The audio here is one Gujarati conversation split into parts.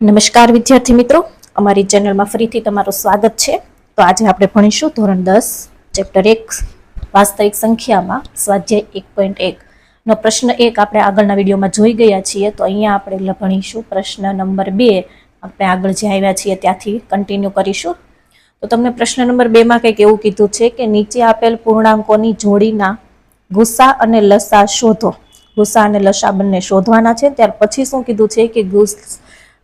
નમસ્કાર વિદ્યાર્થી મિત્રો. અમારી ચેનલમાં ફરીથી તમારું સ્વાગત છે. તો આજે આપણે ભણીશું ધોરણ દસ, ચેપ્ટર એક, વાસ્તવિક સંખ્યામાં, સ્વાધ્યાય એક પોઈન્ટ એક. નો પ્રશ્ન એક આપણે આગળના વિડીયોમાં જોઈ ગયા છીએ, તો અહીંયા આપણે ભણીશું પ્રશ્ન નંબર બે. આપણે આગળ જે આવ્યા છીએ ત્યાંથી કન્ટિન્યુ કરીશું. તો તમને પ્રશ્ન નંબર બેમાં કંઈક એવું કીધું છે કે નીચે આપેલ પૂર્ણાંકોની જોડીના ગુસ્સા અને લસા શોધો. ગુસ્સા અને લસા બંને શોધવાના છે. ત્યાર પછી શું કીધું છે કે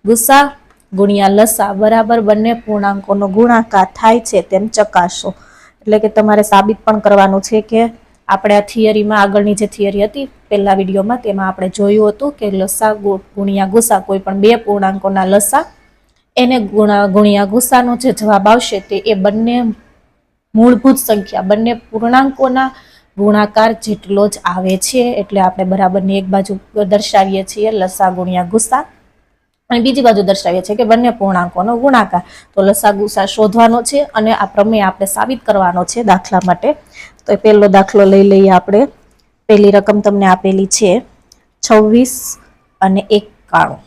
ગુસ- ગુણ્યા લસા, બરાબર બંને પૂર્ણાંકોનો ગુણાકાર થાય છે તેમ ચકાસો. એટલે કે તમારે સાબિત પણ કરવાનું છે કે આપણે આ થિયરીમાં આગળની જે થિયરી હતી, પહેલા વિડીયોમાં તેમાં આપણે જોયું હતું કે લસા ગુણ્યા ગુસા કોઈ પણ બે પૂર્ણાંકોના લસા, એને ગુણા, ગુણ્યા ગુસાનો જે જવાબ આવશે તે એ બંને મૂળભૂત સંખ્યા, બંને પૂર્ણાંકોના ગુણાકાર જેટલો જ આવે છે. એટલે આપણે બરાબરની એક બાજુ દર્શાવીએ છીએ, લસા ગુણ્યા ગુસા અને બીજી બાજુ દર્શાવીએ છીએ કે બંને પૂર્ણાંકોનો ગુણાકાર. તો લસા ગુસા શોધવાનો છે અને આ પ્રમેય આપણે સાબિત કરવાનો છે દાખલા માટે. તો એ પહેલો દાખલો લઈ લઈએ આપણે. પહેલી રકમ તમને આપેલી છે છવ્વીસ અને એકાણું.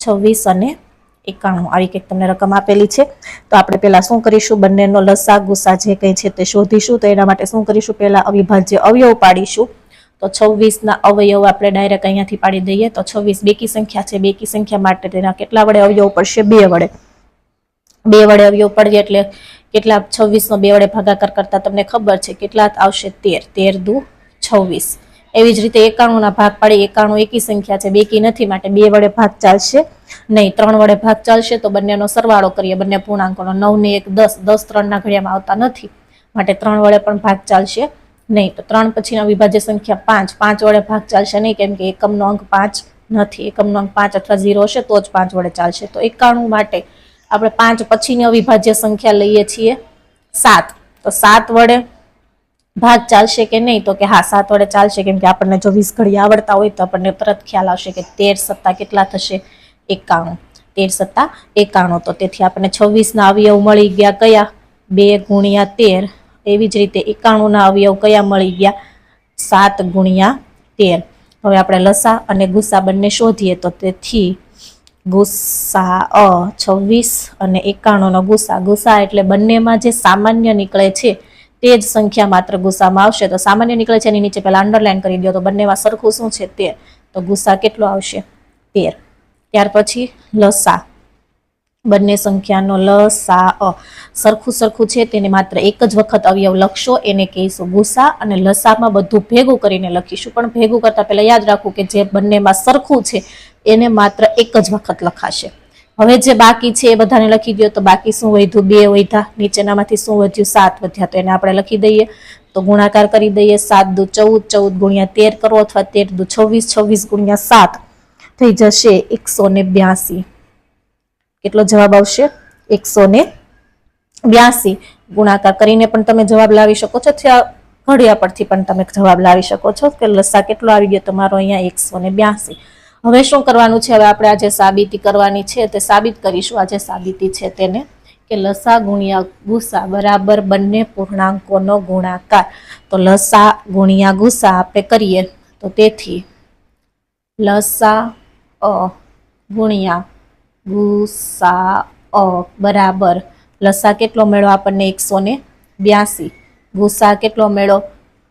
છવ્વીસ અને એકાણું. આવી કંઈક તમને રકમ આપેલી છે. તો આપણે પહેલાં શું કરીશું? બંનેનો લસા ગુસા જે કંઈ છે તે શોધીશું. તો એના માટે શું કરીશું? પહેલાં અવિભાજ્ય અવયવ પાડીશું. તો છવ્વીસના અવયવ આપણે ડાયરેક્ટ અહીંયાથી પાડી દઈએ. તો છવ્વીસ બેકી સંખ્યા છે. બેકી સંખ્યા માટે તેના કેટલા વડે અવયવ પડશે? બે વડે. બે વડે અવયવ પડે એટલે કેટલા? છવ્વીસનો બે વડે ભાગાકાર કરતા તમને ખબર છે કેટલા આવશે? તેર. તેર દુ છવ્વીસ. એવી જ રીતે એકાણુંના ભાગ પાડી. એકાણું એકી સંખ્યા છે. બેકી નથી માટે બે વડે ભાગ ચાલશે નહીં. ત્રણ વડે ભાગ ચાલશે તો બંનેનો સરવાળો કરીએ. બંને પૂર્ણાંકોનો નવ ને એક દસ. દસ ત્રણના ઘડિયામાં આવતા નથી. માટે ત્રણ વડે પણ ભાગ ચાલશે. નહીં, તો ત્રણ પછીના વિભાજ્ય સંખ્યા પાંચ. પાંચ વડે ભાગ ચાલશે નહીં, કેમ કે એકમનો અંક પાંચ નથી. એકમનો અંક પાંચ અથવા ઝીરો હશે, તો જ પાંચ વડે ચાલશે. તો એકાણું માટે આપણે પાંચ પછીની અવિભાજ્ય સંખ્યા લઈએ છીએ સાત. તો સાત વડે ભાગ ચાલશે કે નહીં? તો કે હા, સાત વડે ચાલશે, કેમ કે આપણને જો વીસ ઘડી આવડતા હોય તો આપણને તરત ખ્યાલ આવશે કે તેર સત્તા કેટલા થશે? એકાણું. તેર સત્તા એકાણું. તો તેથી આપણને છવ્વીસના અવયવ મળી ગયા કયા? બે ગુણ્યા તેર. એવી જ રીતે એકાણુંના અવયવ કયા મળી ગયા? સાત ગુણ્યા તેર. હવે આપણે લસા અને ગુસ્સા બંને શોધીએ તો તેથી ગુસ્સા અ છવ્વીસ અને એકાણુંનો ગુસ્સા. ગુસ્સા એટલે બંનેમાં જે સામાન્ય નીકળે છે તે જ સંખ્યા માત્ર ગુસ્સામાં આવશે. તો સામાન્ય નીકળે છે એની નીચે પહેલાં અંડરલાઇન કરી દો તો બંનેમાં સરખું શું છે? તેર. તો ગુસ્સા કેટલો આવશે? તેર. ત્યાર પછી લસા. બંને સંખ્યાનો લસા અ સરખું સરખું છે. તેને માત્ર એક જ વખત અવયવ લખશો. એને કહીશું ગુસા અને લસામાં બધું ભેગું કરીને લખીશું. પણ ભેગું કરતા પહેલા યાદ રાખવું કે જે બંનેમાં સરખું છે, એને માત્ર એક જ વખત લખાશે. હવે જે બાકી છે એ બધાને લખી દો તો બાકી શું વધ્યું? બે વધ્યા. નીચેનામાંથી શું વધ્યું? સાત વધ્યા. તો એને આપણે લખી દઈએ. તો ગુણાકાર કરી દઈએ. સાત દુ ચૌદ ચૌદ ગુણ્યા તેર કરો અથવા તેર દુ છવ્વીસ છવ્વીસ ગુણ્યા સાત થઈ જશે એકસો ને કેટલો જવાબ આવશે? એકસો ને બ્યાસી. ગુણાકાર કરીને પણ તમે જવાબ લાવી શકો છો. અથવા ઘડિયા પરથી પણ તમે જવાબ લાવી શકો છો કે લસા કેટલો આવી ગયો તમારો અહીંયા એકસો ને બ્યાસી. હવે શું કરવાનું છે? હવે આપણે આજે સાબિતી કરવાની છે તે સાબિત કરીશું. આજે સાબિતી છે તેને કે લસા ગુણ્યા ગુસા બરાબર બંને પૂર્ણાંકોનો ગુણાકાર. તો લસા ગુણ્યા ગુસા આપણે કરીએ. તો તેથી લસા અ ગુણ્યા ગુસા, અ, બરાબર. લસા કેટલો મેળો આપણને એકસો ને બ્યાસી? ગુસા કેટલો મેળો?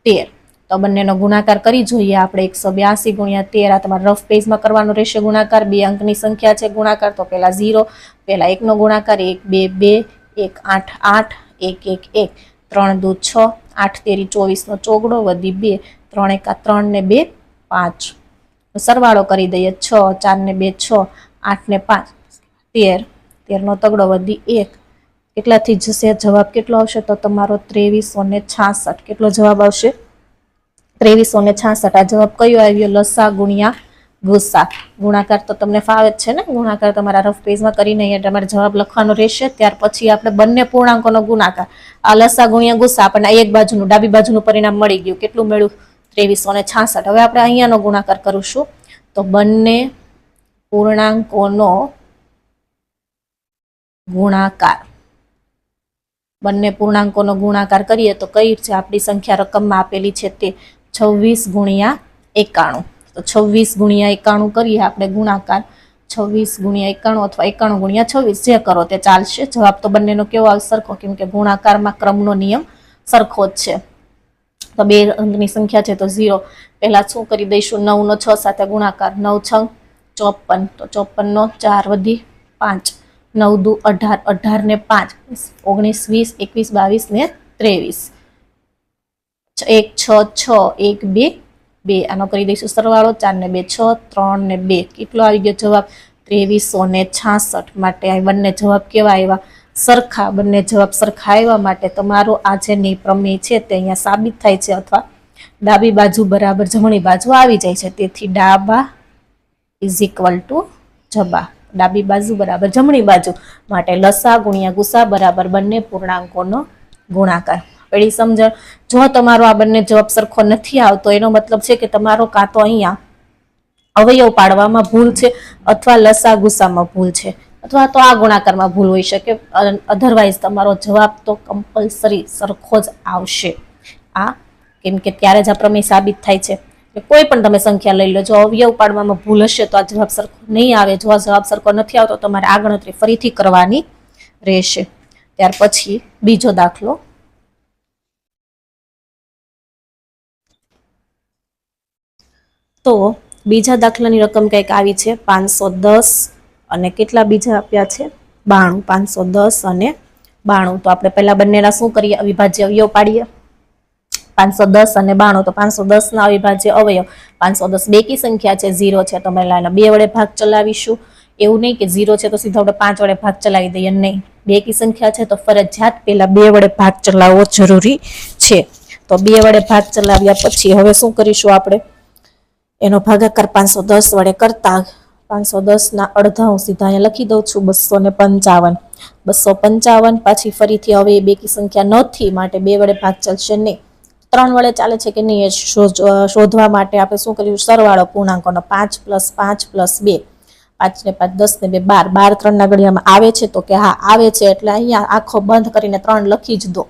તેર. તો બંનેનો ગુણાકાર કરી જોઈએ આપણે એકસો બ્યાસી ગુણ્યા તેર. આ તમારે રફ પેજમાં કરવાનો રહેશે ગુણાકાર. બે અંકની સંખ્યા છે ગુણાકાર. તો પહેલાં ઝીરો પહેલાં એકનો ગુણાકાર. એક, બે બે, એક, આઠ આઠ, એક એક એક. ત્રણ દૂ છ, આઠ તેરી ચોવીસનો ચોગડો વધી બે. ત્રણ એકા ત્રણ ને બે, પાંચ. સરવાળો કરી દઈએ છ, ચાર ને બે, છ, આઠ ને પાંચ. તેર. તેરનો તગડો વધી એક. કેટલાથી જશે? જવાબ કેટલો આવશે? તો તમારો ત્રેવીસો ને છાસઠ. કેટલો જવાબ આવશે? ત્રેવીસો ને છાસઠ. આ જવાબ કયો આવ્યો? લસા ગુણ્યા ગુસ્સા. ગુણાકાર તો તમને ફાવે જ છે ને? ગુણાકાર તમારા રફ પેજમાં કરીને અહીંયા તમારે જવાબ લખવાનો રહેશે. ત્યાર પછી આપણે બંને પૂર્ણાંકોનો ગુણાકાર. આ લસા ગુણ્યા ગુસ્સા આપણને એક બાજુનું, ડાબી બાજુનું પરિણામ મળી ગયું. કેટલું મળ્યું? ત્રેવીસો ને છાસઠ. હવે આપણે અહીંયાનો ગુણાકાર કરીશું. તો બંને પૂર્ણાંકોનો ગુણાકાર. બંને પૂર્ણાંકોનો ગુણાકાર કરીએ તો કઈ છે? આપણી સંખ્યા રકમમાં આપેલી છે તે છવ્વીસ ગુણ્યા એકાણું. તો છવ્વીસ ગુણ્યા એકાણું કરીએ આપણે ગુણાકાર. છવ્વીસ ગુણ્યા એકાણું અથવા એકાણું ગુણ્યા છવ્વીસ જે કરો તે ચાલશે. જવાબ તો બંનેનો કેવો આવે સરખો, કેમ કે ગુણાકારમાં ક્રમનો નિયમ સરખો જ છે. તો બે અંકની સંખ્યા છે તો ઝીરો. પહેલાં શું કરી દઈશું? નવનો છ સાથે ગુણાકાર. નવ છ, ચોપન. તો ચોપનનો ચાર વધી પાંચ. નવ દુ અઢાર અઢાર ને પાંચ, ઓગણીસ, વીસ, એકવીસ, બાવીસ ને ત્રેવીસ. એક, છ છ, એક, બે બે. આનો કરી દઈશું સરવાળો. ચાર ને બે, છ, ત્રણ ને બે. કેટલો આવી ગયો જવાબ? ત્રેવીસો ને છાસઠ માટે આ બંને જવાબ કેવા આવ્યા? સરખા. બંને જવાબ સરખા આવ્યા માટે તમારો આ જે ની પ્રમેય છે તે અહીંયા સાબિત થાય છે અથવા ડાબી બાજુ બરાબર જમણી બાજુ આવી જાય છે. તેથી ડાબા ઇઝ ઇક્વલ ટુ જબા. ડાબી બાજુ બરાબર, જમણી બાજુ માટે લસા ગુણ્યા ગુસા બરાબર બંને પૂર્ણાંકોનો ગુણાકાર. પેલી સમજણ, જો તમારો આ બંને જવાબ સરખો નથી આવતો, એનો મતલબ છે કે તમારો કાં તો અહીંયા અવયવ પાડવામાં ભૂલ છે અથવા લસા ગુસામાં ભૂલ છે. અથવા તો આ ગુણાકારમાં ભૂલ હોઈ શકે અધરવાઇઝ તમારો જવાબ તો કમ્પલસરી સરખો જ આવશે. આ કેમ કે ત્યારે જ આ પ્રમેય સાબિત થાય છે. કોઈ પણ તમે સંખ્યા લઈ લો જો અવયવ પાડવામાં ભૂલ હશે તો આ જવાબ સરખો નહીં આવે. જો આ જવાબ સરખો નથી આવતો તમારે આ ગણતરી ફરીથી કરવાની રહેશે. ત્યાર પછી બીજો દાખલો. તો બીજા દાખલાની રકમ કંઈક આવી છે પાંચસો દસ અને કેટલા બીજા આપ્યા છે? બાણું. પાંચસો દસ અને બાણું. તો આપણે પહેલા બંનેના શું કરીએ? અવિભાજ્ય અવયવ પાડીએ. પાંચસો દસ અને બાણું, તો પાંચસો દસ ના અવિભાજ્ય અવયવ. પાંચસો દસ બેકી સંખ્યા છે, ઝીરો છે. તો અમે બે વડે ભાગ ચલાવીશું. એવું નહીં કે ઝીરો છે તો સીધા આપણે પાંચ વડે ભાગ ચલાવી દઈએ. નહીં. બેકી સંખ્યા છે તો ફરજિયાત પહેલા બે વડે ભાગ ચલાવવો જરૂરી છે. તો બે વડે ભાગ ચલાવ્યા પછી હવે શું કરીશું આપણે? એનો ભાગાકાર પાંચસો દસ વડે કરતા પાંચસો દસના અડધા હું સીધા અહીંયા લખી દઉં છું, બસો ને પંચાવન. બસો પંચાવન, પાછી ફરીથી હવે એ બેકી સંખ્યા નથી માટે બે વડે ભાગ ચાલશે નહીં. ત્રણ વડે ચાલે છે કે નહીં એ શોધવા માટે આપણે શું કર્યું? સરવાળો પૂર્ણાંકોનો પાંચ પ્લસ પાંચ પ્લસ બે. પાંચ ને પાંચ દસ ને બે બાર. બાર ત્રણના ઘડિયામાં આવે છે તો કે હા, આવે છે. એટલે અહીંયા આખો બંધ કરીને ત્રણ લખી જ દો.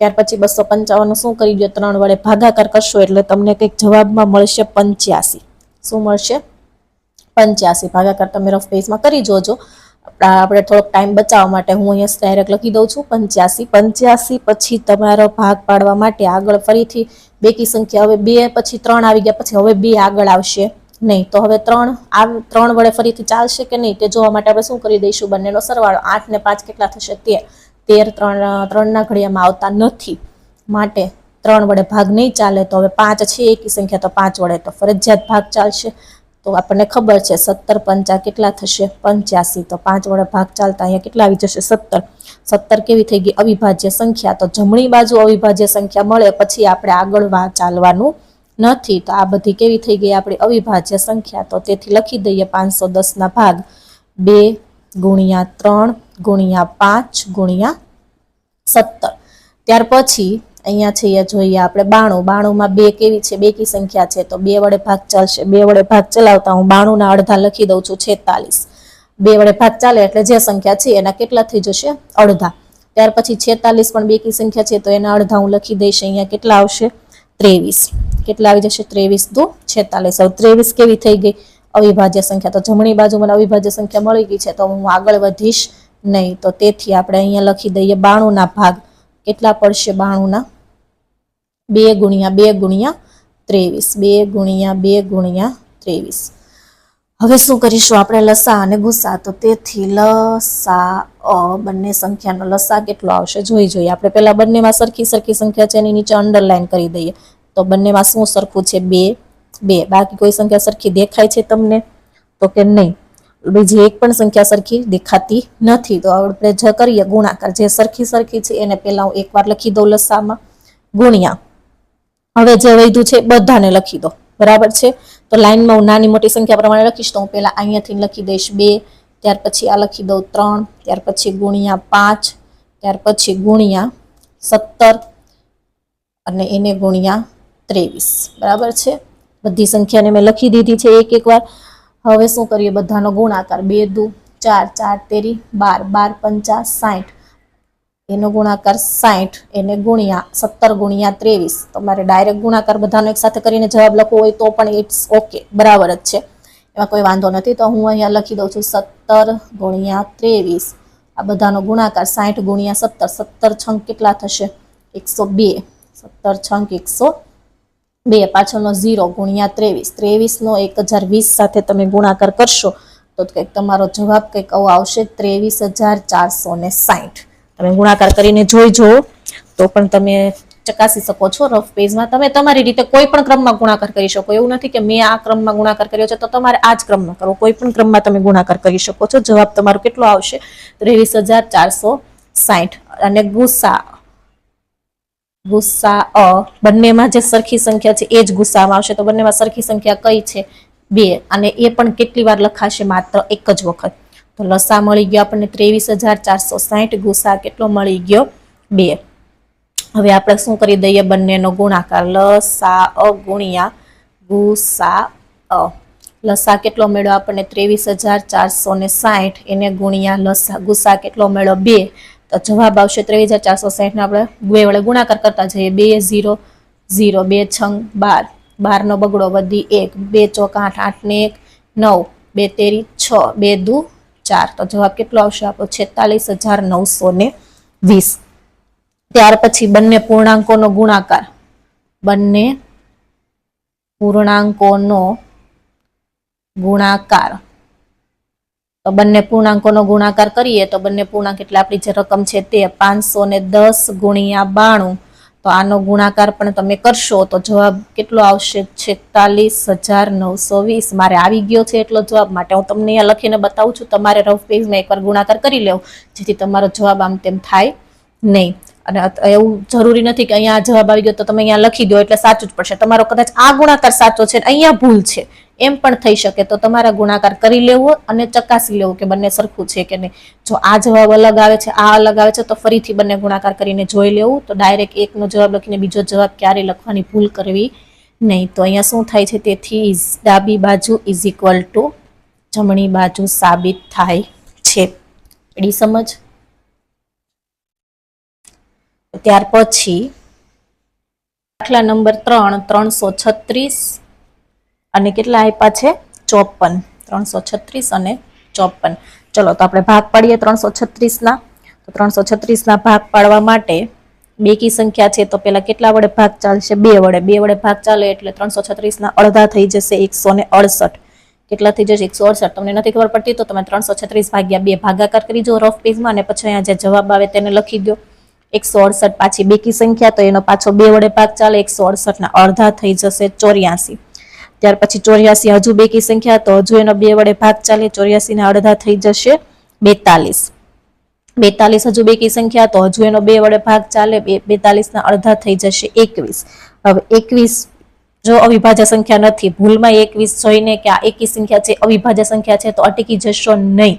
ત્યાર પછી બસો પંચાવન શું કરી દો? ત્રણ વડે ભાગાકાર કરશો એટલે તમને કંઈક જવાબમાં મળશે પંચ્યાસી. શું મળશે? પંચ્યાસી. ભાગાકાર તમે રફ પેજમાં કરી જોજો. આપણા- થોડોક ટાઈમ બચાવવા માટે હું અહીંયા ડાયરેક્ટ લખી દઉં છું. પંચ્યાસી પંચ્યાસી પછી તમારો ભાગ પાડવા માટે આગળ ફરીથી બેકી સંખ્યા હવે બે, પછી ત્રણ આવી ગયા. પછી હવે બે આગળ આવશે નહીં. તો હવે ત્રણ આ ત્રણ વડે ફરીથી ચાલશે કે નહીં તે જોવા માટે આપણે શું કરી દઈશું? બંનેનો સરવાળો આઠ ને પાંચ કેટલા થશે? તેર. તેર ત્રણ, ત્રણના ઘડિયામાં આવતા નથી. માટે ત્રણ વડે ભાગ નહીં ચાલે તો હવે પાંચ છે. એકી સંખ્યા તો પાંચ વડે તો ફરજિયાત ભાગ ચાલશે. તો આપણને ખબર છે સત્તર પંચા કેટલા થશે? પંચ્યાસી. તો પાંચ વડે ભાગ ચાલતા અહીંયા કેટલા આવી જશે? સત્તર. સત્તર કેવી થઈ ગઈ? અવિભાજ્ય સંખ્યા. તો જમણી બાજુ અવિભાજ્ય સંખ્યા મળે પછી આપણે આગળ વા, ચાલવાનું નથી. તો આ બધી કેવી થઈ ગઈ? આપણી અવિભાજ્ય સંખ્યા. તો તેથી લખી દઈએ પાંચસો દસના ભાગ. બે ગુણ્યા ત્રણ ગુણ્યા પાંચ ગુણ્યા સત્તર. ત્યાર પછી અહીંયા છે એ જોઈએ આપણે બાણું. બાણુંમાં બે કેવી છે? બે કી સંખ્યા છે. તો બે વડે ભાગ ચાલશે. બે વડે ભાગ ચલાવતા હું બાણુંના અડધા લખી દઉં છું, છેતાલીસ. બે વડે ભાગ ચાલે એટલે જે સંખ્યા છે, એના કેટલા થઈ જશે? અડધા. ત્યાર પછી છેતાલીસ પણ બે કી સંખ્યા છે, તો એના અડધા હું લખી દઈશ. અહીંયા કેટલા આવશે? ત્રેવીસ. કેટલા આવી જશે? ત્રેવીસ દુ, છેતાલીસ. હવે ત્રેવીસ કેવી થઈ ગઈ? અવિભાજ્ય સંખ્યા. તો જમણી બાજુ મને અવિભાજ્ય સંખ્યા મળી ગઈ છે, તો હું આગળ વધીશ નહીં. તો તેથી આપણે અહીંયા લખી દઈએ બાણુંના ભાગ. કેટલા પડશે બાણુંના? બે ગુણ્યા બે ગુણ્યા ત્રેવીસ. બે ગુણ્યા બે ગુણ્યા ત્રેવીસ. હવે શું કરીશું? આપણે લસા અને ગુસા. તો તેથી લસા, અ બંને સંખ્યાનો લસા કેટલો આવશે? જોઈ જોઈએ. આપણે પહેલા બંનેમાં સરખી સરખી સંખ્યા છે એની નીચે અંડરલાઈન કરી દઈએ. તો બંનેમાં શું સરખું છે? બે. બે. બાકી કોઈ સંખ્યા સરખી દેખાય છે તમને? તો કે નહીં? બીજી એક પણ સંખ્યા સરખી દેખાતી નથી. તો આપણે જ કરીએ ગુણાકાર, જે સરખી સરખી છે એને પહેલા હું એકવાર લખી દઉં લસામાં. ગુણ્યા. હવે જે વૈધું છે બધાને લખી દો. બરાબર છે? તો લાઇનમાં હું નાની મોટી સંખ્યા પ્રમાણે લખીશ તો હું પહેલાં અહીંયાથી લખી દઈશ બે, ત્યાર પછી આ લખી દઉં ત્રણ, ત્યાર પછી ગુણ્યા પાંચ, ત્યાર પછી ગુણ્યા સત્તર અને એને ગુણ્યા ત્રેવીસ. બરાબર છે? બધી સંખ્યાને મેં લખી દીધી છે એક એક વાર. હવે શું કરીએ? બધાનો ગુણાકાર બે દુ, ચાર ચાર, તેરી, બાર બાર, પંચા, સાઠ. એનો ગુણાકાર સાઠ એને ગુણ્યા સત્તર ગુણ્યા ત્રેવીસ. તમારે ડાયરેક્ટ ગુણાકાર બધાનો એક સાથે કરીને જવાબ લખવો હોય તો પણ ઇટ્સ ઓકે બરાબર જ છે. એમાં કોઈ વાંધો નથી, તો હું અહીંયા લખી દઉં છું સત્તર ગુણ્યા ત્રેવીસ. આ બધાનો ગુણાકાર સાઠ ગુણ્યા સત્તર સત્તર છંક કેટલા થશે? એકસો બે. સત્તર છંક એકસો બે, પાછળનો ઝીરો ગુણ્યા ત્રેવીસ. ત્રેવીસનો એક હજાર વીસ સાથે તમે ગુણાકાર કરશો તો કંઈક તમારો જવાબ કંઈક આવો આવશે ત્રેવીસ હજાર ચારસો ને સાઠ તમે ગુણાકાર કરીને જોઈ જુઓ, તો પણ તમે ચકાસી શકો છો રફ પેજમાં તમે તમારી રીતે કોઈ પણ ક્રમમાં ગુણાકાર કરી શકો. એવું નથી કે મેં આ ક્રમમાં ગુણાકાર કર્યો છે, તો તમારે આ જ ક્રમમાં કરવો. કોઈ પણ ક્રમમાં તમે ગુણાકાર કરી શકો છો. જવાબ તમારો કેટલો આવશે? ત્રેવીસ હજાર ચારસો સાઠ અને ગુસ્સા ગુસ્સા અ. બંનેમાં જે સરખી સંખ્યા છે, એ જ ગુસ્સામાં આવશે. તો બંનેમાં સરખી સંખ્યા કઈ છે? બે. અને એ પણ કેટલી વાર લખાશે? માત્ર એક જ વખત. તો લસા મળી ગયો આપણને ત્રેવીસ હજાર ચારસો સાહીઠ ગુસ્સા કેટલો મળી ગયો? બે. હવે આપણે શું કરી દઈએ બંનેનો ગુણાકાર? લસા અ ગુણ્યા ગુસા અ. લસા કેટલો મેળો આપણને ત્રેવીસ હજાર ચારસો ને સાઠ? એને ગુણ્યા લસા. ગુસા કેટલો મેળો બે. તો જવાબ આવશે ત્રેવીસ હજાર ચારસો સાહીઠને આપણે બે વડે ગુણાકાર કરતા જઈએ. બે, ઝીરો ઝીરો. બે, છંગ, બાર. બારનો બગડો વધી એક. બે ચોક આઠ આઠ ને એક, નવ. બે તેરી, છ. બે દુ ચાર. તો જવાબ કેટલો આવશે? આપણો છેતાલીસ હજાર નવસો ને વીસ. ત્યાર પછી બંને પૂર્ણાંકોનો ગુણાકાર. બંને પૂર્ણાંકોનો ગુણાકાર. તો બંને પૂર્ણાંકોનો ગુણાકાર કરીએ તો બંને પૂર્ણાંક એટલે આપણી જે રકમ છે તે પાંચસો ને દસ ગુણ્યા બાણું. તો આનો ગુણાકાર પણ તમે કરશો તો જવાબ કેટલો આવશે? છેતાલીસ હજાર નવસો વીસ. મારે આવી ગયો છે એટલો જવાબ માટે હું તમને અહીંયા લખીને બતાવું છું. તમારે રફ પેજમાં એકવાર ગુણાકાર કરી લેવો, જેથી તમારો જવાબ આમ તેમ થાય નહીં. અને એવું જરૂરી નથી કે અહીંયા જવાબ આવી ગયો તો તમે અહીંયા લખી દો એટલે સાચું જ પડશે. તમારો કદાચ આ ગુણાકાર સાચો છે અહીંયા ભૂલ છે. એમ પણ થઈ શકે. તો તમારા ગુણાકાર કરી લેવો અને ચકાસી લેવું કે બંને સરખું છે કે નહીં. જો આ જવાબ અલગ આવે છે, આ અલગ આવે છે, તો ફરીથી બંને ગુણાકાર કરીને જોઈ લેવું. તો ડાયરેક્ટ એકનો જવાબ લખીને બીજો જવાબ ક્યારે લખવાની ભૂલ કરવી નહીં. તો અહીંયા શું થાય છે? તેથી ડાબી બાજુ ઇઝ ઇક્વલ ટુ જમણી બાજુ સાબિત થાય છે. એડી સમજ? ત્યાર પછી દાખલા નંબર ત્રણ, ત્રણસો છત્રીસ અને કેટલા આપ્યા છે? ચોપન. ત્રણસો છત્રીસ અને ચોપન. ચલો, તો આપણે ભાગ પાડીએ ત્રણસો છત્રીસના. તો ત્રણસો છત્રીસના ભાગ પાડવા માટે બેકી સંખ્યા છે, તો પેલા કેટલા વડે ભાગ ચાલશે? બે વડે. બે વડે ભાગ ચાલે એટલે ત્રણસો છત્રીસના અડધા થઈ જશે એકસો ને અડસઠ. કેટલા થઈ જશે? એકસો અડસઠ. તમને નથી ખબર પડતી, તો તમે ત્રણસો છત્રીસ ભાગ્યા બે ભાગાકાર કરી જો રફ પેજમાં અને પછી અહીંયા જે જવાબ આવે તેને લખી દો. એકસો અડસઠ પાછી બેકી સંખ્યા, તો એનો પાછો બે વડે ભાગ ચાલે, એકસો અડસઠના અડધા થઈ જશે ચોર્યાસી. ત્યાર પછી ચોર્યાસી હજુ બેકી સંખ્યા, તો હજુ એનો બે વડે ભાગ ચાલે ચોર્યાસી ના અડધા થઈ જશે, બેતાલીસ. બેતાલીસ હજુ બેકી સંખ્યા, તો હજુ એનો બે વડે ભાગ ચાલે બેતાલીસ ના અડધા થઈ જશે, એકવીસ. હવે એકવીસ જો અવિભાજ્ય સંખ્યા નથી, ભૂલમાં એકવીસ જોઈને કે આ એકી સંખ્યા છે, અવિભાજ્ય સંખ્યા છે, તો અટકી જશો નહીં.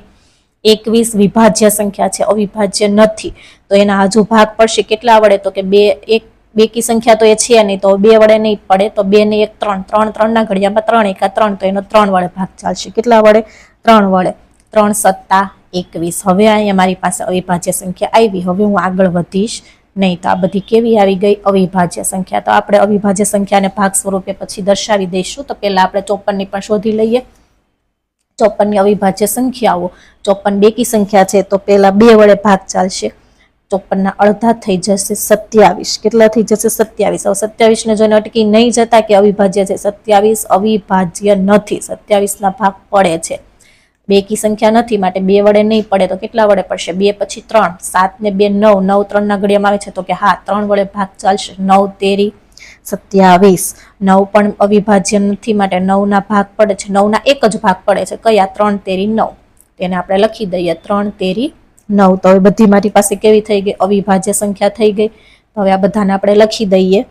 એકવીસ વિભાજ્ય સંખ્યા છે, અવિભાજ્ય નથી. તો એના હજુ ભાગ પડશે કેટલા વડે? તો કે બે, એક બેકી સંખ્યા તો એ છે નહીં, તો બે વડે નહીં પડે, તો બે ને એક ત્રણ ત્રણ ત્રણના ઘડિયામાં ત્રણ એકા ત્રણ, તો એનો ત્રણ વડે ભાગ ચાલશે. કેટલા વડે? ત્રણ વડે. ત્રણ સત્તા એકવીસ. હવે અહીંયા મારી પાસે અવિભાજ્ય સંખ્યા આવી. હવે હું આગળ વધીશ. નહીં, તો આ બધી કેવી આવી ગઈ? અવિભાજ્ય સંખ્યા. તો આપણે અવિભાજ્ય સંખ્યાને ભાગ સ્વરૂપે પછી દર્શાવી દઈશું. તો પહેલા આપણે ચોપનની પણ શોધી લઈએ. ચોપનની અવિભાજ્ય સંખ્યાઓ. ચોપન બેકી સંખ્યા છે, તો પહેલા બે વડે ભાગ ચાલશે. ચોપનના અડધા થઈ જશે સત્યાવીસ. કેટલા થઈ જશે સત્યાવીસ? હવે સત્યાવીસને જોઈને અટકી નહીં જતા કે અવિભાજ્ય છે? સત્યાવીસ અવિભાજ્ય નથી. સત્યાવીસના ભાગ પડે છે. બે કી સંખ્યા નથી, માટે બે વડે નહીં પડે તો કેટલા વડે પડશે? બે પછી ત્રણ. સાત ને બે નવ. નવ ત્રણના ઘડિયામાં આવે છે તો કે હા, ત્રણ વડે ભાગ ચાલશે. નવ તેરી સત્યાવીસ. નવ પણ અવિભાજ્ય નથી, માટે નવના ભાગ પડે છે. નવના એક જ ભાગ પડે છે. કયા? ત્રણ તેરી નવ. તેને આપણે લખી દઈએ. ત્રણ તેરી નવ તો હવે બધી મારી પાસે કેવી થઈ ગઈ? અવિભાજ્ય સંખ્યા થઈ ગઈ. હવે આ બધાને આપણે લખી દઈએ.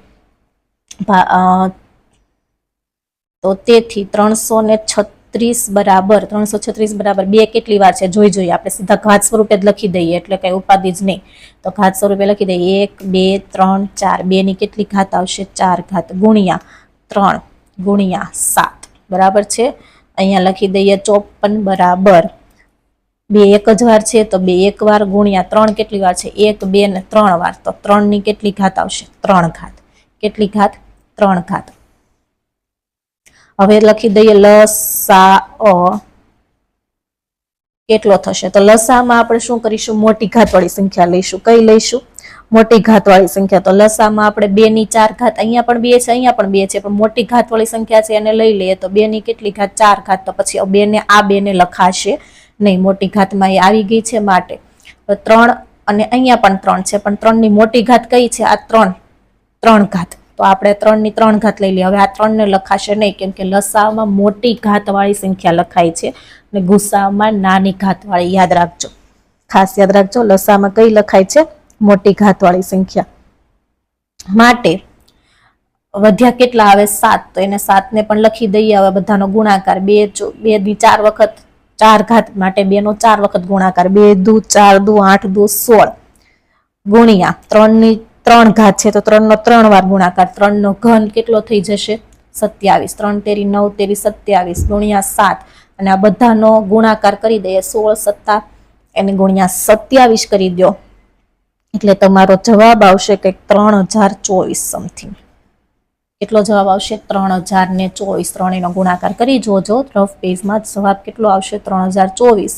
તો તેથી ત્રણસો ને છત્રીસ બરાબર, ત્રણસો છત્રીસ બરાબર બે કેટલી વાર છે? જોઈ જોઈએ. આપણે સીધા ઘાત સ્વરૂપે જ લખી દઈએ, એટલે કઈ ઉપાધિ જ નહીં. તો ઘાત સ્વરૂપે લખી દઈએ. એક, બે, ત્રણ, ચાર. બે ની કેટલી ઘાત આવશે? ચાર ઘાત. ગુણ્યા ત્રણ ગુણ્યા સાત. બરાબર છે? અહીંયા લખી દઈએ ચોપન બરાબર. બે એક જ વાર છે, તો બે એક વાર ગુણ્યા ત્રણ કેટલી વાર છે? એક, બે ને ત્રણ વાર. તો ત્રણની કેટલી ઘાત આવશે? ત્રણ ઘાત. કેટલી ઘાત? ત્રણ ઘાત. હવે લખી દઈએ લસા અ. કેટલો થશે? તો લસામાં આપણે શું કરીશું? મોટી ઘાતવાળી સંખ્યા લઈશું. કઈ લઈશું? મોટી ઘાતવાળી સંખ્યા. તો લસામાં આપણે બે ની ચાર ઘાત. અહીંયા પણ બે છે, અહીંયા પણ બે છે, પણ મોટી ઘાતવાળી સંખ્યા છે, એને લઈ લઈએ. તો બે ની કેટલી ઘાત? ચાર ઘાત. તો પછી બે ને, આ બે ને લખાશે. નહીં, મોટી ઘાતમાં એ આવી ગઈ છે માટે. તો ત્રણ અને અહીંયા પણ ત્રણ છે, પણ ત્રણની મોટી ઘાત કઈ છે? આ ત્રણ ત્રણ ઘાત. તો આપણે ત્રણની ત્રણ ઘાત લઈ લઈએ. હવે આ ત્રણ ને લખાશે નહીં, કેમ કે લસામાં મોટી ઘાતવાળી સંખ્યા લખાય છે અને ગુસ્સામાં નાની ઘાતવાળી. યાદ રાખજો. ખાસ યાદ રાખજો લસામાં કઈ લખાય છે? મોટી ઘાતવાળી સંખ્યા. માટે વધ્યા કેટલા આવે? સાત. તો એને સાત ને પણ લખી દઈએ. હવે બધાનો ગુણાકાર બે બે દી ચાર વખત ચાર ઘાત માટે બે નો ચાર વખત ગુણાકાર. બે, દુ, ચાર, દુ, આઠ, દુ, સોળ. ગુણ્યા. ત્રણની ત્રણ ઘાત છે તો ત્રણ નો ત્રણ વાર ગુણાકાર. ત્રણ નો ઘન કેટલો થઈ જશે? સત્યાવીસ. ત્રણ તેરી નવ તેરી સત્યાવીસ. ગુણ્યા સાત. અને આ બધાનો ગુણાકાર કરી દઈએ સોળ સત્તા. એને ગુણ્યા સત્યાવીસ કરી દો એટલે તમારો જવાબ આવશે કંઈક ત્રણ હજાર ચોવીસ સમથિંગ. કેટલો જવાબ આવશે? ત્રણ હજાર ને ચોવીસ. ત્રણેયનો ગુણાકાર કરી જોજો. રફ પેજમાં જવાબ કેટલો આવશે? ત્રણ હજાર ચોવીસ.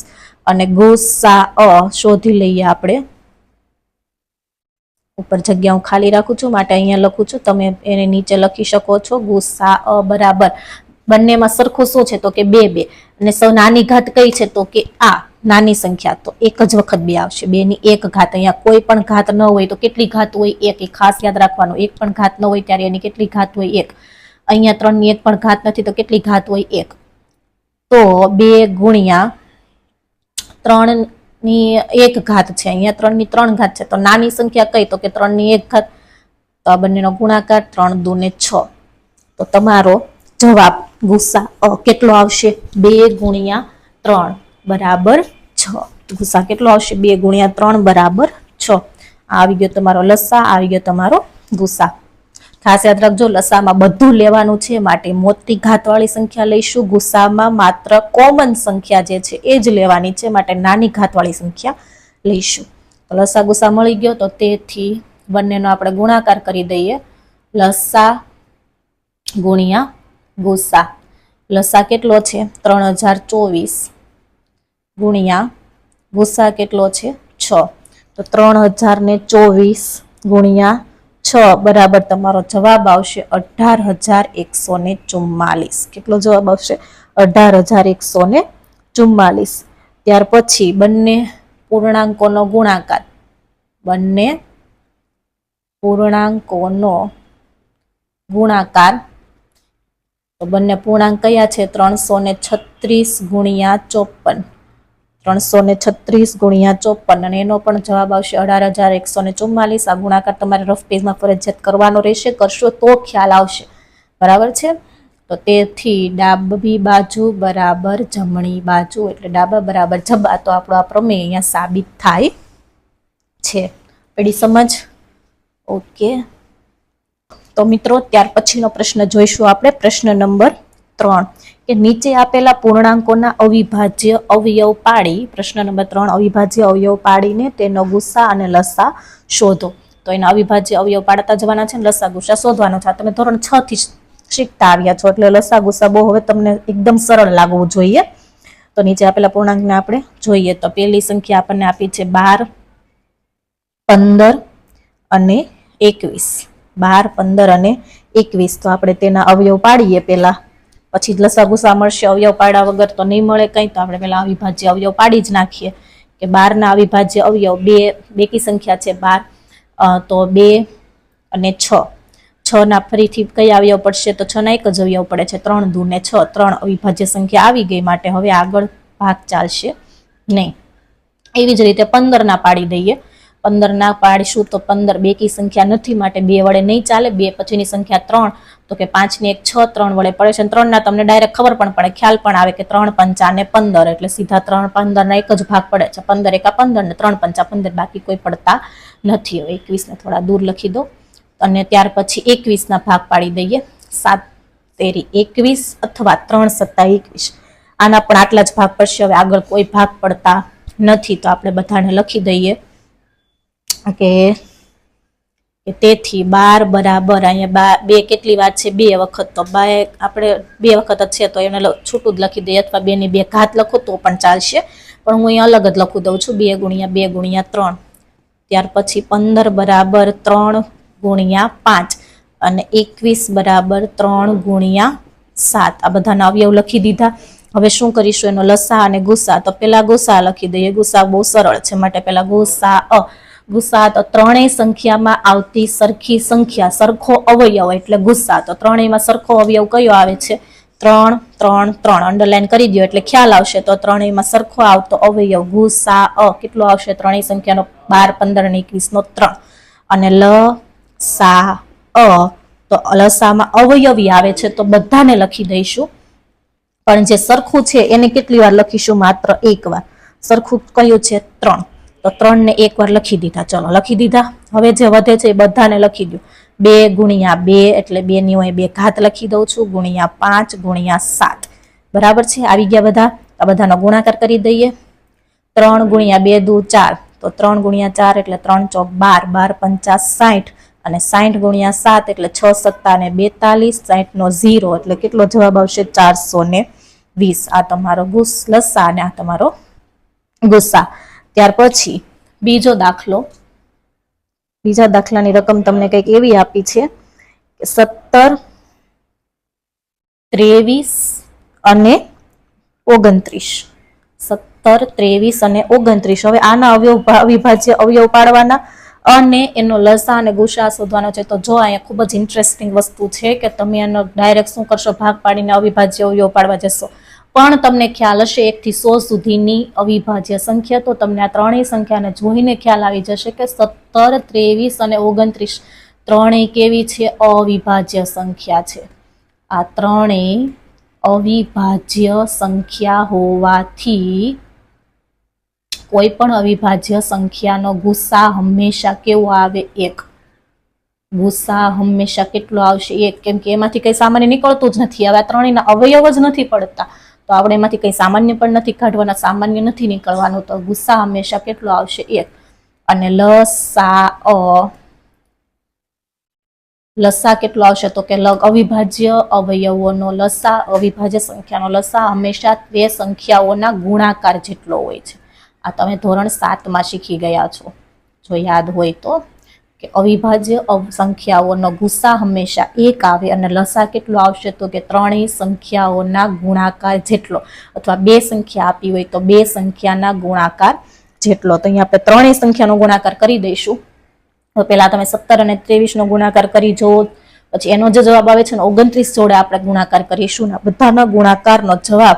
અને ગુસ્સા અ શોધી લઈએ આપણે. ઉપર જગ્યા હું ખાલી રાખું છું, માટે અહીંયા લખું છું. તમે એને નીચે લખી શકો છો. ગુસ્સા અ બરાબર. બંનેમાં સરખું શું છે? તો કે બે બે. અને સૌ નાની ઘાત કઈ છે? તો કે આ. નાની સંખ્યા, તો એક જ વખત બે આવશે. બે ની એક ઘાત, અહીંયા કોઈ પણ ઘાત ન હોય તો કેટલી ઘાત હોય? એક, એ ખાસ યાદ રાખવાનું. એક પણ ઘાત ન હોય ત્યારે એની કેટલી ઘાત હોય? એક. અહીંયા ત્રણની એક પણ ઘાત નથી તો કેટલી ઘાત હોય? એક. તો બે ગુણ્યા ત્રણની એક ઘાત છે. અહીંયા ત્રણની ત્રણ ઘાત છે. તો નાની સંખ્યા કઈ? તો કે ત્રણની એક ઘાત. તો આ બંનેનો ગુણાકાર ત્રણ દુ ને છ. તો તમારો જવાબ ગુસ્સા કેટલો આવશે? બે ગુણ્યા ત્રણ. બરાબર છ. ગુસા કેટલો આવશે? બે ગુણ્યા ત્રણ બરાબર છ. આવી ગયો તમારો લસા, આવી ગયો તમારો ગુસા ખાસ યાદ રાખજો, લસામાં બધું લેવાનું છે. માટે મોટી ઘાતવાળી સંખ્યા લઈશું. ગુસ્સામાં માત્ર કોમન સંખ્યા જે છે, એ જ લેવાની છે. માટે નાની ઘાતવાળી સંખ્યા લઈશું. તો લસા ગુસ્સા મળી ગયો. તો તેથી બંનેનો આપણે ગુણાકાર કરી દઈએ. લસા ગુણ્યા ગુસ્સા. લસા કેટલો છે? ત્રણ હજાર ચોવીસ. ગુણ્યા ગુસ્સા કેટલો છે? છ. તો ત્રણ હજાર ને ચોવીસ ગુણ્યા છ બરાબર તમારો જવાબ આવશે અઢાર હજાર એકસો ને ચુમ્માલીસ. કેટલો જવાબ આવશે? અઢાર હજાર એકસો ને ચુમ્માલીસ. ત્યાર પછી બંને પૂર્ણાંકોનો ગુણાકાર. બંને પૂર્ણાંકોનો ગુણાકાર. તો બંને પૂર્ણાંક કયા છે? ત્રણસો ને છત્રીસ ગુણ્યા ચોપન. ત્રણસો ને છત્રીસ ગુણ્યા ચોપન અને એનો પણ જવાબ આવશે અઢાર હજાર એકસો ને ચુમ્માલીસ. આ ગુણાકાર તમારે રફ પેજમાં ફરજિયાત કરવાનો રહેશે. કરશો તો ખ્યાલ આવશે. બરાબર છે? તો તેથી ડાબી બાજુ બરાબર, જમણી બાજુ એટલે ડાબા બરાબર, જબા તો આપણો આ પ્રમેય અહીંયા સાબિત થાય છે. પડી સમજ? ઓકે. તો મિત્રો, ત્યાર પછીનો પ્રશ્ન જોઈશું આપણે. પ્રશ્ન નંબર ત્રણ. કે નીચે આપેલા પૂર્ણાંકોના અવિભાજ્ય અવયવ પાડી, પ્રશ્ન નંબર ત્રણ, અવિભાજ્ય અવયવ પાડીને તેનો ગુસ્સા અને લસા શોધો. તો એના અવિભાજ્ય અવયવ પાડતા જવાના છે ને લસા ગુસ્સા શોધવાનો છે. તમે ધોરણ છ થી શીખતા આવ્યા છો એટલે લસા ગુસ્સા બહુ હવે તમને એકદમ સરળ લાગવું જોઈએ. તો નીચે આપેલા પૂર્ણાંકને આપણે જોઈએ. તો પહેલી સંખ્યા આપણને આપી છે બાર, પંદર અને એકવીસ. બાર, પંદર અને એકવીસ. તો આપણે તેના અવયવ પાડીએ પેલા પછી લસા ગુસા મળશે, અવયવ પાડ્યા વગર તો નહીં મળે કંઈ. તો આપણે પેલા અવિભાજ્ય અવયવ પાડી જ નાખીએ. કે બારના અવિભાજ્ય અવયવ બે, બેકી સંખ્યા છે બાર. તો બે અને છ. છ ના ફરીથી કઈ અવયવ પડશે? તો છ ના એક જ અવયવ પડે છે. ત્રણ દૂ ને છ, ત્રણ અવિભાજ્ય સંખ્યા આવી ગઈ માટે હવે આગળ ભાગ ચાલશે. નહીં. એવી જ રીતે પંદર ના પાડી દઈએ. પંદર ના પાડીશું તો પંદર બેકી સંખ્યા નથી, માટે બે વડે નહીં ચાલે, બે પછીની સંખ્યા ત્રણ. તો કે પાંચની એક છ, ત્રણ વડે પડે છે ત્રણના તમને ડાયરેક્ટ ખબર પણ પડે, ખ્યાલ પણ આવે કે ત્રણ, પંચા ને પંદર, એટલે સીધા ત્રણ, પંદર ના એક જ ભાગ પડે છે. પંદર એકા પંદર ને ત્રણ, પંચા પંદર, બાકી કોઈ પડતા નથી. હવે એકવીસ ને થોડા દૂર લખી દો. અને ત્યાર પછી એકવીસ ના ભાગ પાડી દઈએ. સાત, તેરી એકવીસ અથવા ત્રણ સત્તા એકવીસ. આના પણ આટલા જ ભાગ પડશે. હવે આગળ કોઈ ભાગ પડતા નથી, તો આપણે બધાને લખી દઈએ. કે તેથી બાર બરાબર, અહીંયા બા કેટલી વાત છે? બે વખત તો બે આપણે બે વખત જ છે, તો એને છૂટું જ લખી દઈએ અથવા બેની બે ઘાત લખું તો પણ ચાલશે. પણ હું અહીંયા અલગ જ લખું દઉં છું, બે ગુણ્યા બે ગુણ્યા ત્રણ. ત્યાર પછી પંદર બરાબર ત્રણ ગુણ્યા પાંચ અને એકવીસ બરાબર ત્રણ ગુણ્યા સાત. આ બધાના અવયવ લખી દીધા. હવે શું કરીશું? એનો લસા અને ગુસા. તો પેલા ગુસા લખી દઈએ. ગુસા બહુ સરળ છે, માટે પેલા ગુસા અ. ગુસા તો ત્રણેય સંખ્યામાં આવતી સરખી સંખ્યા, સરખો અવયવ એટલે ગુસ્સા. તો ત્રણેયમાં સરખો અવયવ કયો આવે છે? ત્રણ ત્રણ ત્રણ. અંડરલાઈન કરી દો એટલે ખ્યાલ આવશે. તો ત્રણેયમાં સરખો આવતો અવયવ ગુસા અ. કેટલો આવશે? ત્રણેય સંખ્યાનો બાર, પંદર અને એકવીસ નો ત્રણ. અને લ, સા, અ. તો લસામાં અવયવી આવે છે તો બધાને લખી દઈશું. પણ જે સરખું છે એને કેટલી વાર લખીશું? માત્ર એક વાર. સરખું કયું છે? ત્રણ. તો ત્રણ ને એક વાર લખી દીધા. ચલો, લખી દીધા. હવે જે વધે છે એ બધાને લખી દો બે ગુણ્યા બે એટલે બે ની હું બે ઘાત લખી દઉં છું. ગુણ્યા પાંચ, ગુણ્યા સાત. બરાબર છે? આવી ગયા બધા? આ બધાનો ગુણાકાર કરી દઈએ. ત્રણ ગુણ્યા બે દુ ચાર. તો ત્રણ ગુણ્યા ચાર એટલે ત્રણ ચોક બાર. બાર પંચાસ સાઠ. અને સાઠ ગુણ્યા સાત એટલે છ સત્તા ને બેતાલીસ. સાઠ નો ઝીરો એટલે કેટલો જવાબ આવશે? ચારસો ને વીસ. આ તમારો ગુસ લસા અને આ તમારો ગુસ્સા. ત્યાર પછી બીજો દાખલો. બીજા દાખલાની રકમ તમને કંઈક એવી આપી છે સત્તર, ત્રેવીસ અને ઓગણત્રીસ. સત્તર, ત્રેવીસ અને ઓગણત્રીસ. હવે આના અવયવ અવિભાજ્ય અવયવ પાડવાના અને એનો લસા અને ગુસા શોધવાનો છે. તો જો અહીંયા ખૂબ જ ઇન્ટરેસ્ટિંગ વસ્તુ છે કે તમે એનો ડાયરેક્ટ શું કરશો? ભાગ પાડીને અવિભાજ્ય અવયવ પાડવા જશો. પણ તમને ખ્યાલ હશે, એકથી સો સુધીની અવિભાજ્ય સંખ્યા. તો તમને આ ત્રણેય સંખ્યાને જોઈને ખ્યાલ આવી જશે કે સત્તર, ત્રેવીસ અને ઓગણત્રીસ ત્રણેય કેવી છે? અવિભાજ્ય સંખ્યા છે. આ ત્રણેય અવિભાજ્ય સંખ્યા હોવાથી કોઈ પણ અવિભાજ્ય સંખ્યાનો ગુસ્સા હંમેશા કેવો આવે? એક. ગુસ્સા હંમેશા કેટલો આવશે? એક. કેમ કે એમાંથી કઈ સામાન્ય નીકળતું જ નથી. હવે આ ત્રણેયના અવયવ જ નથી પડતા. તો આપણે એમાંથી કંઈ સામાન્ય પણ નથી કાઢવાના, સામાન્ય નથી નીકળવાનું. તો ગુસ્સા હંમેશા કેટલો આવશે? એક. અને લસા અ. લસા કેટલો આવશે? તો કે લગ અવિભાજ્ય અવયવોનો લસા અવિભાજ્ય સંખ્યાનો લસા હંમેશા બે સંખ્યાઓના ગુણાકાર જેટલો હોય છે. આ તમે ધોરણ સાતમાં શીખી ગયા છો. જો યાદ હોય તો. કે અવિભાજ્ય અવ- સંખ્યાઓનો ગુસ્સા હંમેશા એક આવે અને લસા કેટલો આવશે તો કે ત્રણેય સંખ્યાઓના ગુણાકાર જેટલો. અથવા બે સંખ્યા આપી હોય તો બે સંખ્યાના ગુણાકાર જેટલો. તો અહીંયા આપણે ત્રણેય સંખ્યાનો ગુણાકાર કરી દઈશું. તો પહેલાં તમે સત્તર અને ત્રેવીસનો ગુણાકાર કરી જુઓ. પછી એનો જે જવાબ આવે છે ને ઓગણત્રીસ જોડે આપણે ગુણાકાર કરીશું ને બધાના ગુણાકારનો જવાબ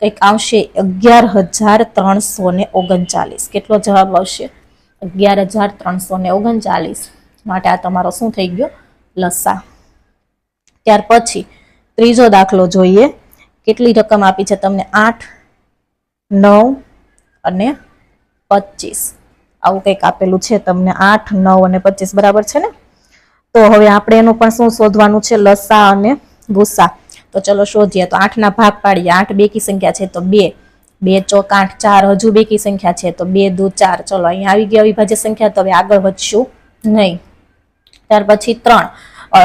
કંઈક આવશે અગિયાર હજાર ત્રણસો ઓગણચાલીસ. કેટલો જવાબ આવશે? અગિયાર હજાર ત્રણસો ને ઓગણચાલીસ. માટે આ તમારો શું થઈ ગયો? લસા. ત્યાર પછી ત્રીજો દાખલો જોઈએ. કેટલી રકમ આપી છે તમને? આઠ, નવ અને પચીસ. આવું કંઈક આપેલું છે તમને. આઠ, નવ અને પચીસ. બરાબર છે ને? તો હવે આપણે એનું પણ શું શોધવાનું છે? લસા અને ભૂસા. તો ચલો શોધીએ. તો આઠના ભાગ પાડીએ. આઠ બેકી સંખ્યા છે તો બે. બે ચોક આઠ ચાર હજુ બેકી સંખ્યા છે, તો બે દુ ચાર. ચલો, અહીંયા આવી ગઈ અવિભાજ્ય સંખ્યા, તો હવે આગળ વધશું. નહીં. ત્યાર પછી ત્રણ.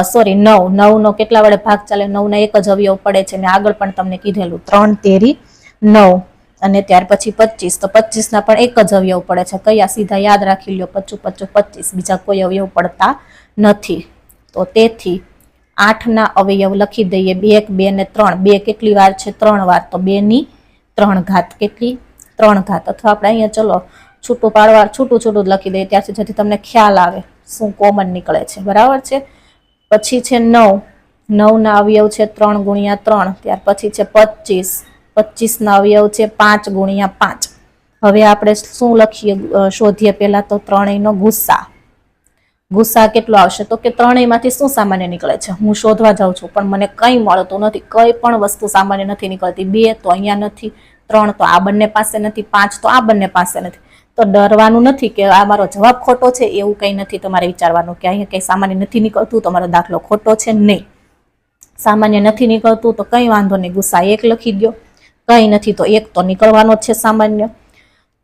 સોરી નવ નવ. નો કેટલા વડે ભાગ ચાલે? નવ ના એક જ અવયવ પડે છે, મેં આગળ પણ તમને કીધેલું. ત્રણ, તેરી, નવ. અને ત્યાર પછી પચીસ. તો પચીસ ના પણ એક જ અવયવ પડે છે. કયા? સીધા યાદ રાખી લ્યો. પચું પચું, પચીસ. બીજા કોઈ અવયવ પડતા નથી. તો તેથી આઠના અવયવ લખી દઈએ. બે, એક, બે ને ત્રણ. બે કેટલી વાર છે? ત્રણ વાર. તો બે ની ત્રણ ઘાત કેટલી? ત્રણ ઘાત. અથવા આપણે અહીંયા ચલો, છૂટું પાડવા, છૂટું છૂટું લખી દઈએ ત્યારથી જેથી તમને ખ્યાલ આવે શું કોમન નીકળે છે. બરાબર છે? પછી છે નવ. નવના અવયવ છે ત્રણ ગુણ્યા ત્રણ. ત્યાર પછી છે પચીસ. પચીસના અવયવ છે પાંચ ગુણ્યા પાંચ. હવે આપણે શું લખીએ? શોધીએ પહેલાં તો ત્રણેયનો ગુસ્સા. ગુસ્સા કેટલો આવશે? તો કે ત્રણેયમાંથી શું સામાન્ય નીકળે છે? હું શોધવા જાઉં છું, પણ મને કંઈ મળતું નથી. કંઈ પણ વસ્તુ સામાન્ય નથી નીકળતી. બે તો અહીંયા નથી, ત્રણ તો આ બંને પાસે નથી, પાંચ તો આ બંને પાસે નથી. તો ડરવાનું નથી કે આ મારો જવાબ ખોટો છે? એવું કંઈ નથી તમારે વિચારવાનું કે અહીંયા કંઈ સામાન્ય નથી નીકળતું, તમારો દાખલો ખોટો છે? નહીં. સામાન્ય નથી નીકળતું, તો કંઈ વાંધો નહીં. ગુસ્સા એક લખી દો કંઈ નથી, તો એક તો નીકળવાનો છે સામાન્ય.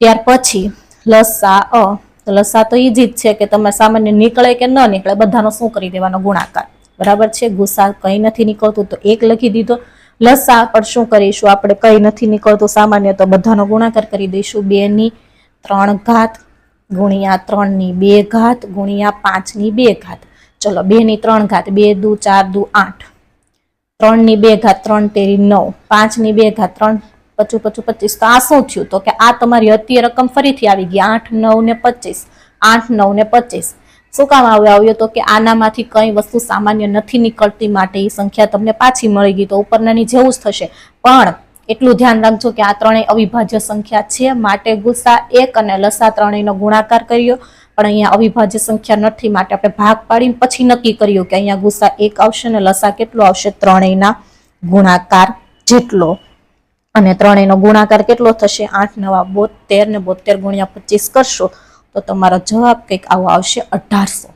ત્યાર પછી, લસા અ લસા તો ઈજી જ છે કે તમે સામાન્ય નીકળે કે ન નીકળે, બધાનો શું કરી દેવાનો ગુણાકાર? બરાબર છે? ગુસા કંઈ નથી નીકળતું, તો એક લખી દીધો. લસા પણ શું કરીશું? આપણે કંઈ નથી નીકળતું સામાન્ય, તો બધાનો ગુણાકાર કરી દઈશું. બે ની ત્રણ ઘાત ગુણ્યા ત્રણની બે ઘાત ગુણ્યા પાંચની બે ઘાત. ચલો બે ની ત્રણ ઘાત. બે, દુ, ચાર, દુ, આઠ. ત્રણની બે ઘાત ત્રણ, તેરી નવ. પાંચની બે ઘાત ત્રણ પચું પચું પચીસ તો આ શું થયું? તો કે આ તમારી અત્ય રકમ ફરીથી આવી ગઈ, આઠ, નવ ને પચીસ. આઠ, નવ ને પચીસ. શું કામ આવ્યું? આવ્યું તો કે આનામાંથી કઈ વસ્તુ સામાન્ય નથી નીકળતી માટે એ સંખ્યા તમને પાછી મળી ગઈ તો ઉપરનાની જેવું જ થશે. પણ એટલું ધ્યાન રાખજો કે આ ત્રણેય અવિભાજ્ય સંખ્યા છે. માટે ગુસા એક અને લસા ત્રણેયનો ગુણાકાર કર્યો. પણ અહીંયા અવિભાજ્ય સંખ્યા નથી, માટે આપણે ભાગ પાડીને પછી નક્કી કર્યું કે અહીંયા ગુસા એક આવશે અને લસા કેટલો આવશે? ત્રણેયના ગુણાકાર જેટલો. અને ત્રણેયનો ગુણાકાર કેટલો થશે? આઠ, નવા બોતેર ને બોતેર ગુણ્યા પચીસ કરશો, તો તમારો જવાબ કંઈક આવો આવશે અઢારસો.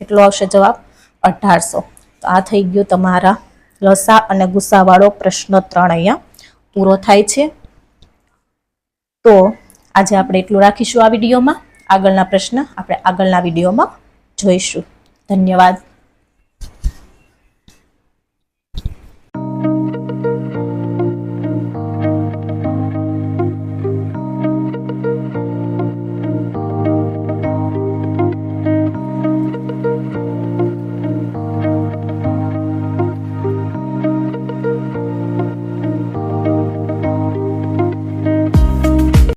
કેટલો આવશે જવાબ? અઢારસો. તો આ થઈ ગયું તમારા લસા અને ગુસ્સાવાળો પ્રશ્ન ત્રણ અહીંયા પૂરો થાય છે. તો આજે આપણે એટલું રાખીશું આ વિડીયોમાં. આગળના પ્રશ્ન આપણે આગળના વિડીયોમાં જોઈશું. ધન્યવાદ.